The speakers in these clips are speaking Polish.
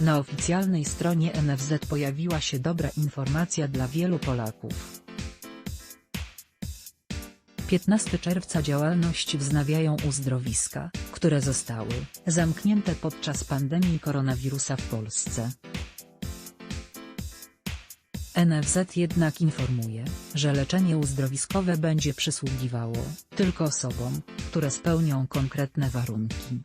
Na oficjalnej stronie NFZ pojawiła się dobra informacja dla wielu Polaków. 15 czerwca działalność wznawiają uzdrowiska, które zostały zamknięte podczas pandemii koronawirusa w Polsce. NFZ jednak informuje, że leczenie uzdrowiskowe będzie przysługiwało tylko osobom, które spełnią konkretne warunki.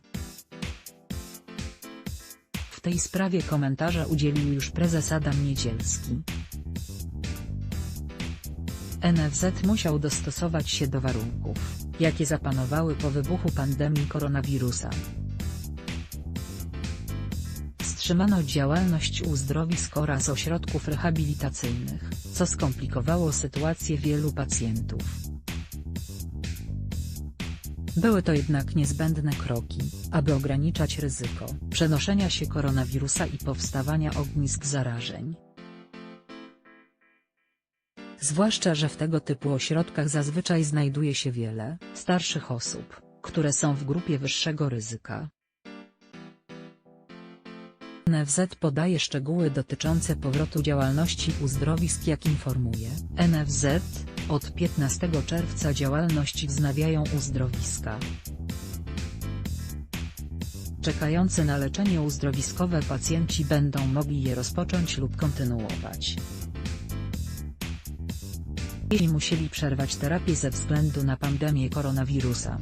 Tej sprawie komentarza udzielił już prezes Adam Niedzielski. NFZ musiał dostosować się do warunków, jakie zapanowały po wybuchu pandemii koronawirusa. Wstrzymano działalność uzdrowisk oraz ośrodków rehabilitacyjnych, co skomplikowało sytuację wielu pacjentów. Były to jednak niezbędne kroki, aby ograniczać ryzyko przenoszenia się koronawirusa i powstawania ognisk zarażeń. Zwłaszcza, że w tego typu ośrodkach zazwyczaj znajduje się wiele starszych osób, które są w grupie wyższego ryzyka. NFZ podaje szczegóły dotyczące powrotu działalności uzdrowisk jak informuje NFZ, od 15 czerwca działalność wznawiają uzdrowiska. Czekający na leczenie uzdrowiskowe pacjenci będą mogli je rozpocząć lub kontynuować. Jeśli musieli przerwać terapię ze względu na pandemię koronawirusa.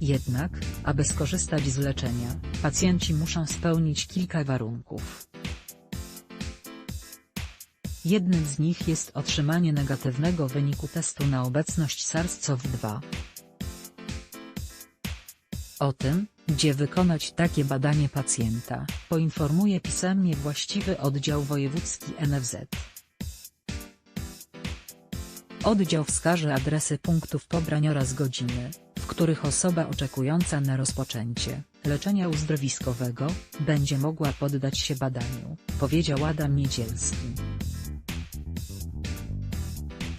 Jednak, aby skorzystać z leczenia, pacjenci muszą spełnić kilka warunków. Jednym z nich jest otrzymanie negatywnego wyniku testu na obecność SARS-CoV-2. O tym, gdzie wykonać takie badanie pacjenta, poinformuje pisemnie właściwy oddział wojewódzki NFZ. Oddział wskaże adresy punktów pobrań oraz godziny, w których osoba oczekująca na rozpoczęcie leczenia uzdrowiskowego będzie mogła poddać się badaniu, powiedział Adam Niedzielski.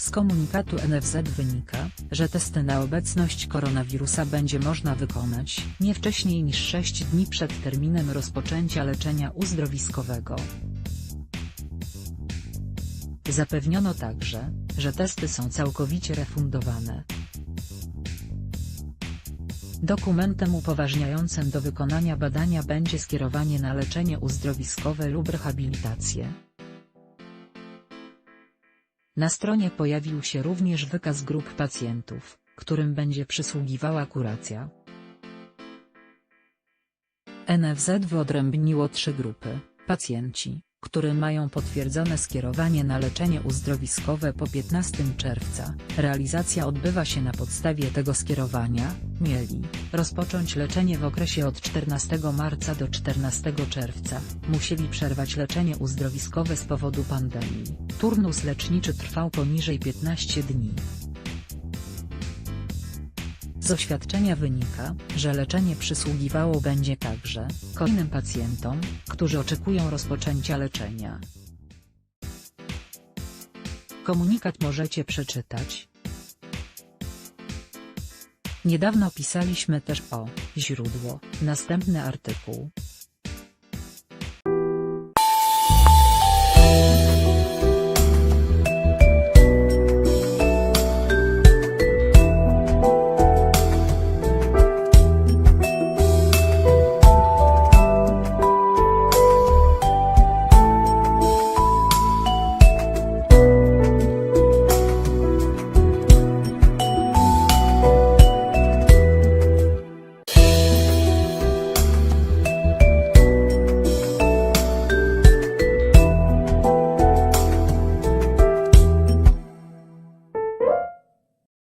Z komunikatu NFZ wynika, że testy na obecność koronawirusa będzie można wykonać nie wcześniej niż 6 dni przed terminem rozpoczęcia leczenia uzdrowiskowego. Zapewniono także, że testy są całkowicie refundowane. Dokumentem upoważniającym do wykonania badania będzie skierowanie na leczenie uzdrowiskowe lub rehabilitację. Na stronie pojawił się również wykaz grup pacjentów, którym będzie przysługiwała kuracja. NFZ wyodrębniło trzy grupy, pacjenci, którzy mają potwierdzone skierowanie na leczenie uzdrowiskowe po 15 czerwca. Realizacja odbywa się na podstawie tego skierowania, mieli rozpocząć leczenie w okresie od 14 marca do 14 czerwca, musieli przerwać leczenie uzdrowiskowe z powodu pandemii. Turnus leczniczy trwał poniżej 15 dni. Oświadczenia wynika, że leczenie przysługiwało będzie także kolejnym pacjentom, którzy oczekują rozpoczęcia leczenia. Komunikat możecie przeczytać. Niedawno pisaliśmy też o źródło, następny artykuł.